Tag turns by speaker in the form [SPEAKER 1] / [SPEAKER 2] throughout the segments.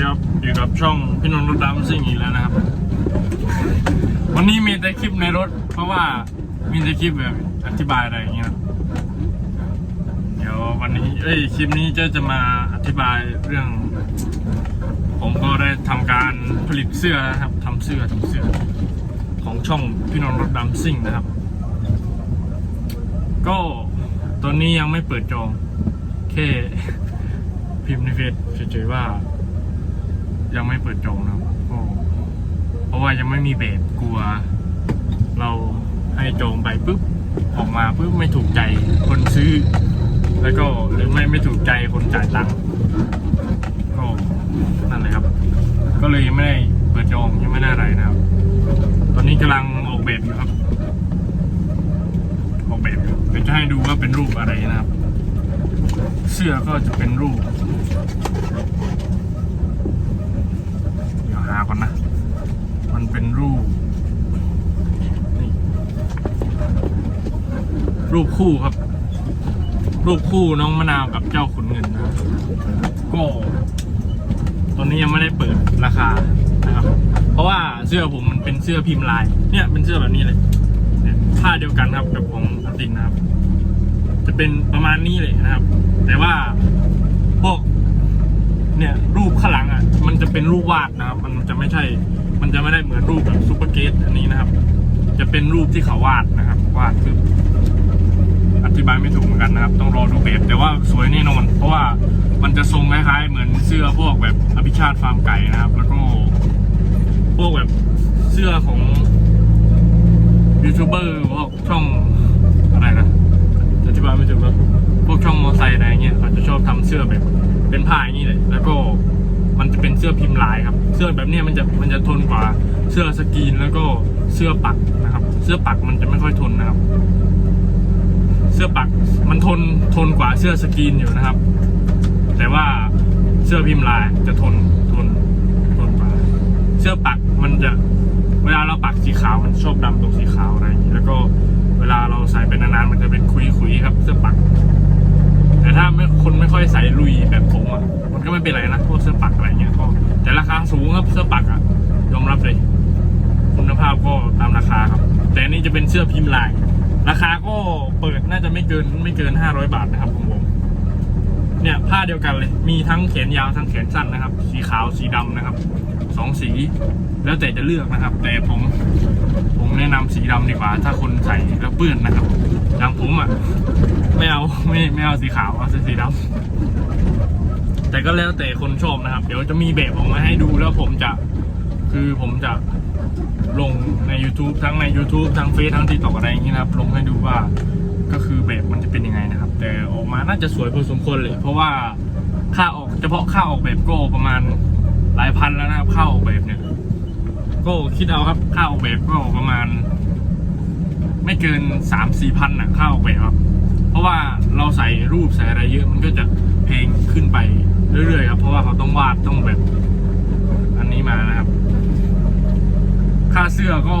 [SPEAKER 1] ดีครับอยู่กับช่องพี่นนท์รถดำซิ่งอีกแล้วนะครับ วันนี้มีแต่คลิปในรถ เพราะว่ามีแต่คลิปแบบอธิบายอะไรอย่างเงี้ยเดี๋ยววันนี้ เอ้ยคลิปนี้จะจะมาอธิบายเรื่อง ผมก็ได้ทำการผลิตเสื้อนะครับทำเสื้อทำเสื้อ ของช่องพี่นนท์รถดำซิ่งนะครับ ก็ตอนนี้ยังไม่เปิดจองแค่พิมพ์ในเฟซเฉยๆว่า ยังไม่เปิดจองนะครับก็เพราะว่ายังไม่มีแบบกลัว เราให้จองไปปุ๊บออกมาปุ๊บไม่ถูกใจคนซื้อ แล้วก็หรือไม่ไม่ถูกใจคนจ่ายตังค์ก็นั่นเลยครับ ก็เลยยังไม่ได้เปิดจองยังไม่ได้อะไรนะครับ ตอนนี้กำลังออกแบบอยู่ครับ ออกแบบอยู่เดี๋ยวจะให้ดูว่าเป็นรูปอะไรนะครับ เสื้อก็จะเป็นรูป หาก่อนนะ มันเป็นรูป นี่ รูปคู่ครับ รูปคู่น้องมะนาวกับเจ้าขุนเงินนะก็ตอนนี้ยังไม่ได้เปิดราคานะครับ เพราะว่าเสื้อผมมันเป็นเสื้อพิมพ์ลาย เนี่ยเป็นเสื้อแบบนี้เลยเนี่ยผ้าเดียวกันครับกับของอตินนะครับ จะเป็นประมาณนี้เลยนะครับ แต่ว่าพวก เนี่ยรูปข้างหลังอะมันจะเป็นรูปวาดนะครับ มันจะไม่ใช่ มันจะไม่ได้เหมือนรูปแบบซูเปอร์เกตอันนี้นะครับ จะเป็นรูปที่เขาวาดนะครับ วาดคืออธิบายไม่ถูกเหมือนกันนะครับ ต้องรอดูแบบแต่ว่าสวยแน่นอน เพราะว่ามันจะทรงคล้ายๆ เหมือนเสื้อพวกแบบอภิชาติฟาร์มไก่นะครับ แล้วก็พวกแบบเสื้อของยูทูบเบอร์พวกช่องอะไรนะอธิบายไม่ถูกแล้วพวกช่องมอไซค์อะไรเงี้ยเขา ชอบทำเสื้อแบบเป็นผ้าอย่างนี้เลย แล้วก็มันจะเป็นเสื้อพิมพ์ลายครับ เสื้อแบบนี้มันจะมันจะทนกว่าเสื้อสกรีนแล้วก็เสื้อปักนะครับ เสื้อปักมันจะไม่ค่อยทนนะครับ เสื้อปักมันทนทนกว่าเสื้อสกรีนอยู่นะครับ แต่ว่าเสื้อพิมพ์ลายจะทนทนทนกว่า เสื้อปักมันจะเวลาเราปักสีขาวมันชอบดำตรงสีขาวอะไรอย่างนี้แล้วก็เวลาเราใส่ไปนานๆมันจะเป็นคุยๆครับ เสื้อปัก แต่ถ้าไม่คนไม่ค่อยใส่ลุยแบบผมอะมันก็ไม่เป็นไรนะพวกเสื้อปักอะไรเงี้ยก็แต่ราคาสูงครับเสื้อปักอะยอมรับเลย คุณภาพก็ตามราคาครับ แต่อันนี่จะเป็นเสื้อพิมพ์ลาย ราคาก็เปิดน่าจะไม่เกินไม่เกินห้าร้อยบาทนะครับผมเนี่ยผ้าเดียวกันเลย มีทั้งแขนยาวทั้งแขนสั้นนะครับ สีขาวสีดำนะครับสองสี แล้วแต่จะเลือกนะครับ แต่ผมผมแนะนำสีดำดีกว่า ถ้าคนใส่แล้วเปื้อนนะครับอย่างผมอะ ไม่เอาไม่ไม่เอาสีขาวเอาสีดำแต่ก็แล้วแต่คนชอบนะครับ เดี๋ยวจะมีแบบออกมาให้ดูแล้วผมจะคือผมจะลงใน YouTube ทั้งใน YouTube ทั้งเฟซทั้งทีตอกอะไรอย่างนี้นะครับ ลงให้ดูว่าก็คือแบบมันจะเป็นยังไงนะครับ แต่ออกมาน่าจะสวยพอสมควรเลย เพราะว่าค่าออกเฉพาะค่าออกแบบก็ประมาณหลายพันแล้วนะครับค่าออกแบบเนี่ยก็คิดเอาครับค่าออกแบบก็ประมาณ ไม่เกินสามสี่พันนะค่าออกแบบครับ เพราะว่าเราใส่รูปใส่อะไรเยอะมันก็จะแพงขึ้นไปเรื่อยๆครับเพราะว่าเขาต้องวาดต้องแบบ อันนี้มานะครับ ค่าเสื้อก็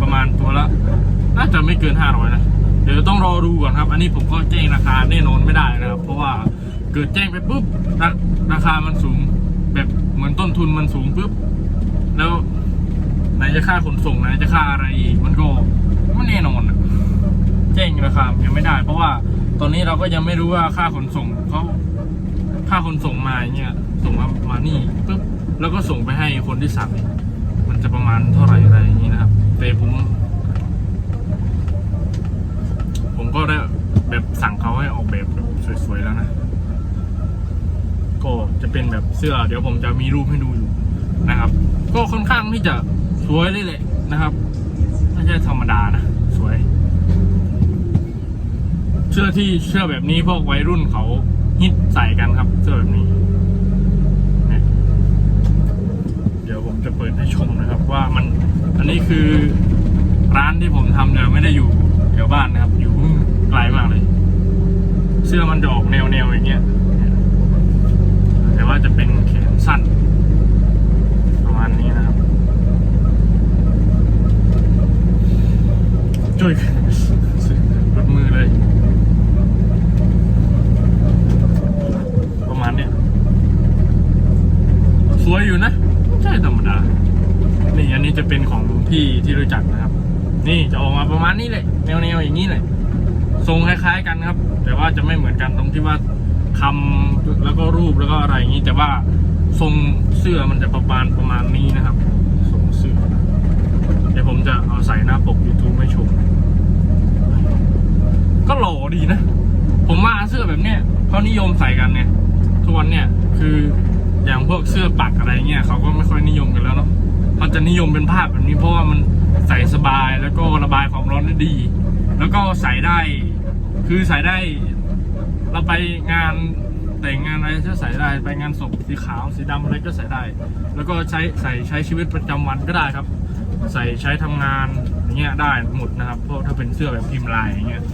[SPEAKER 1] ประมาณตัวละ น่าจะไม่เกินห้าร้อยนะเดี๋ยวต้องรอดูก่อนครับ อันนี้ผมก็แจ้งราคาแน่นอนไม่ได้นะครับ เพราะว่าเกิดแจ้งไปปุ๊บราราคามันสูง แบบเหมือนต้นทุนมันสูงปุ๊บแล้วไหนจะค่าขนส่งไหนจะค่าอะไรอีกมันก็ไม่แน่นอนอะ แจ้งราคายังไม่ได้ เพราะว่าตอนนี้เราก็ยังไม่รู้ว่าค่าขนส่งเขาค่าขนส่งมาเงี้ยส่งมามานี่ปุ๊บแล้วก็ส่งไปให้คนที่สั่งมันจะประมาณเท่าไหร่อะไรอย่างนี้นะครับแต่ผมผมก็ได้แบบสั่งเขาให้ออกแบบแบบสวยๆแล้วนะ ก็จะเป็นแบบเสื้อ เดี๋ยวผมจะมีรูปให้ดูอยู่นะครับ ก็ค่อนข้างที่จะสวยเลยแหละนะครับไม่ใช่ธรรมดานะ สวย เสื้อที่เสื้อแบบนี้พวกวัยรุ่นเขาฮิตใส่กันครับ เสื้อแบบนี้ เดี๋ยวผมจะเปิดให้ชมนะครับ ว่ามันอันนี้คือร้านที่ผมทำเนี่ยไม่ได้อยู่แถวบ้านนะครับ อยู่ไกลมากเลย เสื้อมันจะออกแนวแนวๆอย่างเงี้ย แต่ว่าจะเป็นแขนสั้น ประมาณนี้นะครับจุ้ยรถมือเลย ประมาณเนี้ย สวยอยู่นะไม่ ใช่ธรรมดา นี่อันนี้จะเป็นของพี่ที่รู้จักนะครับ นี่จะออกมาประมาณนี้เลยแนวๆอย่างนี้เลยทรงคล้าย ๆ กันครับ แต่ว่าจะไม่เหมือนกันตรงที่ว่าคำแล้วก็รูปแล้วก็อะไรอย่างนี้ แต่ว่าทรงเสื้อมันจะประมาณประมาณนี้นะครับทรงเสื้อเดี๋ยวผมจะเอาใส่หน้าปก YouTube ให้ชม ก็หล่อดีนะ ผมว่าเสื้อแบบเนี้ยเขานิยมใส่กันเนี่ยทุกวันเนี่ยคือ เสื้อปักอะไรเงี้ยเขาก็ไม่ค่อยนิยมกันแล้วเนาะเขาจะนิยมเป็นภาพแบบนี้เพราะว่ามันใส่สบายแล้วก็ระบายความร้อนได้ดี แล้วก็ใส่ได้คือใส่ได้ เราไปงานแต่งงานอะไรก็ใส่ได้ไปงานศพสีขาวสีดำอะไรก็ใส่ได้ แล้วก็ใช้ใส่ใช้ชีวิตประจำวันก็ได้ครับ ใส่ใช้ทำงานอย่างเงี้ยได้หมดนะครับเพราะถ้าเป็นเสื้อแบบพิมพ์ลายอย่างเงี้ย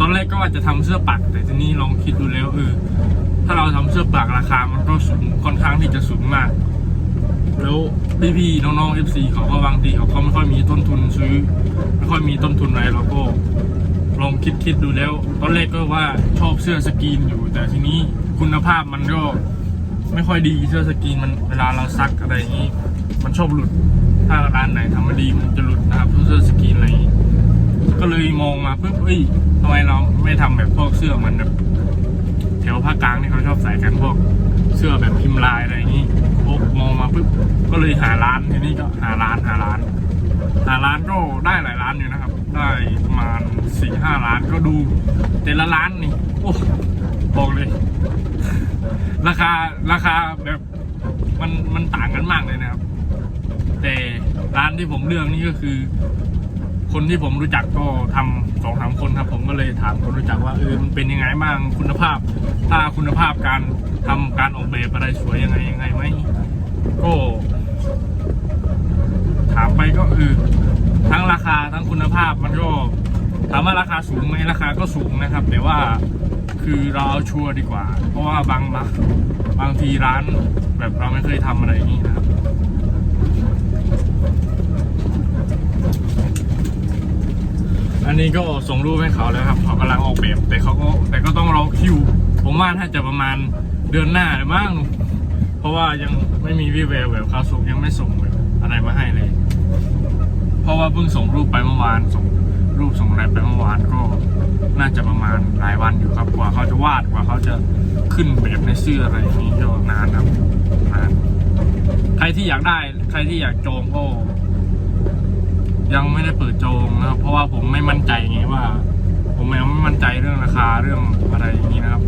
[SPEAKER 1] ตอนแรกก็ ว่าจะทำเสื้อปัก แต่ทีนี้ลองคิดดูแล้วเออถ้าเราทำเสื้อปักราคามันก็สูงค่อนข้างที่จะสูงมาก แล้วพี่ๆน้องๆ FC เขาก็บางทีเขาก็ไม่ค่อยมีต้นทุนซื้อ ไม่ค่อยมีต้นทุนอะไรเราก็ลองคิดคิดดูแล้ว ตอนแรกก็ว่าชอบเสื้อสกรีนอยู่ แต่ทีนี้คุณภาพมันก็ไม่ค่อยดีเสื้อสกรีนมันเวลาเราซักอะไรอย่างนี้ มันชอบหลุด ถ้าร้านไหนทำไม่ดีมันจะหลุดนะครับเสื้อสกรีนอะไรอย่างนี้ ก็เลยมองมาปุ๊บเอ้ยทำไมเราไม่ทำแบบพวกเสื้อเหมือนแบบแถวภาคกลางที่เขาชอบใส่กันพวกเสื้อแบบพิมพ์ลายอะไรอย่างนี้พวกมองมาปุ๊บก็เลยหาร้านทีนี้ก็หาร้านหาร้าน หาร้านก็ได้หลายร้านอยู่นะครับ ได้ประมาณสี่ห้าร้านก็ดู แต่ละร้านนี่โอ้บอกเลย ราคาราคาแบบมันมันต่างกันมากเลยนะครับ แต่ร้านที่ผมเลือกนี่ก็คือ คนที่ผมรู้จักก็ทำสองสามคนครับ ผมก็เลยถามคนรู้จักว่าเออมันเป็นยังไงบ้างคุณภาพ ถ้าคุณภาพการทำการออกแบบอะไรสวยยังไงยังไงไหมก็ ถามไปก็คือทั้งราคาทั้งคุณภาพมันก็ถามว่าราคาสูงไหมราคาก็สูงนะครับ แต่ว่าคือเราเอาชัวร์ดีกว่า เพราะว่าบางบางบางทีร้านแบบเราไม่เคยทำอะไรอย่างนี้นะครับ อันนี้ก็ส่งรูปให้เขาแล้วครับ เขากำลังออกแบบแต่เขาก็แต่ก็ต้องรอคิว ผมว่าถ้าจะประมาณเดือนหน้าหรือมั้งเพราะว่ายังไม่มีวิแววแบบเขาส่งยังไม่ส่งแบบอะไรมาให้เลย เพราะว่าเพิ่งส่งรูปไปเมื่อวานส่งรูปส่งอะไรไปเมื่อวานก็น่าจะประมาณหลายวันอยู่ครับกว่าเขาจะวาดกว่าเขาจะขึ้นแบบในเสื้ออะไรอย่างนี้ก็นานครับนานใครที่อยากได้ใครที่อยากจองก็ ยังไม่ได้เปิดจองนะครับ เพราะว่าผมไม่มั่นใจไงว่า ผมยังไม่มั่นใจเรื่องราคาเรื่องอะไรอย่างนี้นะครับ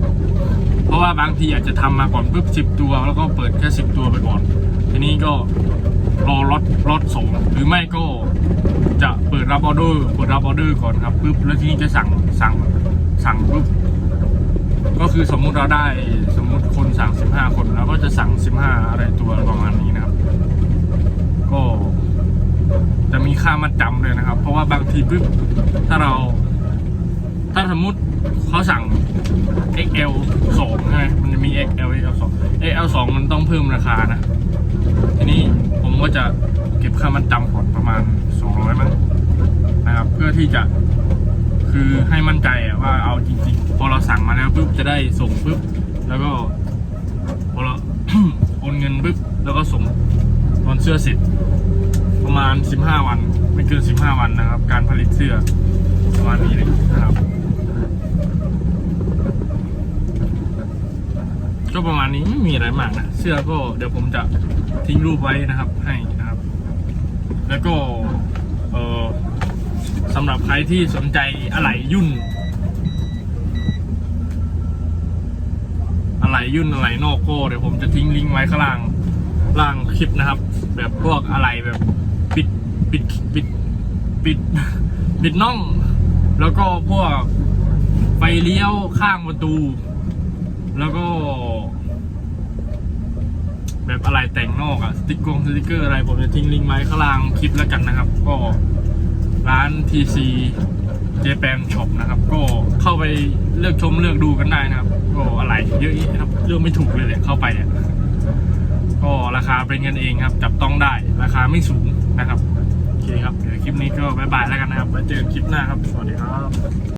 [SPEAKER 1] เพราะว่าบางทีอาจจะทำมาก่อนปุ๊บสิบตัว แล้วก็เปิดแค่สิบตัวไปก่อน ทีนี้ก็รอรถรถส่งหรือไม่ก็จะเปิดรับออเดอร์เปิดรับออเดอร์ก่อนครับปุ๊บแล้วทีนี้จะสั่งสั่งสั่งปุ๊บก็คือสมมุติเราได้สมมุติคนสั่งสิบห้าคนเราก็จะสั่งสิบห้าอะไรตัวประมาณนี้นะครับ ก็ จะมีค่ามัดจำเลยนะครับ เพราะว่าบางทีปุ๊บถ้าเรา ถ้าสมมติเขาสั่ง XL 2ใช่ไหมมันจะมี XL XL 2 XL 2มันต้องเพิ่มราคานะทีนี้ผมก็จะเก็บค่ามัดจำก่อนประมาณ200มั้งนะครับ เพื่อที่จะคือให้มั่นใจว่าเอาจริง ๆ พอเราสั่งมาแล้วปุ๊บจะได้ส่งปุ๊บแล้วก็พอเราโอนเงินปุ๊บแล้วก็ส่งตอนเสื้อเสร็จ ประมาณ 15 วัน ไม่เกิน 15 วันนะครับ การผลิตเสื้อประมาณนี้เลยนะครับ ก็ประมาณนี้ไม่มีอะไรมากนะเสื้อก็เดี๋ยวผมจะทิ้งรูปไว้นะครับ ให้นะครับ แล้วก็เออสำหรับใครที่สนใจอะไหล่ยุ่นอะไหล่ยุ่นอะไหล่นอกก็เดี๋ยวผมจะทิ้งลิงก์ไว้ข้างล่างล่างคลิปนะครับ แบบพวกอะไรแบบ ปิดปิดปิดปิดปิดน่อง แล้วก็พวกไฟเลี้ยวข้างประตู แล้วก็ แบบอะไรแต่งนอกอะสติ๊กกงสติ๊กเกอร์อะไรผมจะทิ้งลิงก์ไว้ข้างล่างคลิปแล้วกันนะครับ ก็ร้าน TC Japan Shop นะครับ ก็เข้าไปเลือกชมเลือกดูกันได้นะครับ ก็อะไรเยอะแยะครับเลือกไม่ถูกเลยแหละเข้าไปอะก็ราคาเป็นกันเองครับ จับต้องได้ราคาไม่สูง นะครับโอเคครับเดี๋ยวคลิปนี้ก็บายบายแล้วกันนะครับไว้เจอกันคลิปหน้าครับสวัสดีครับ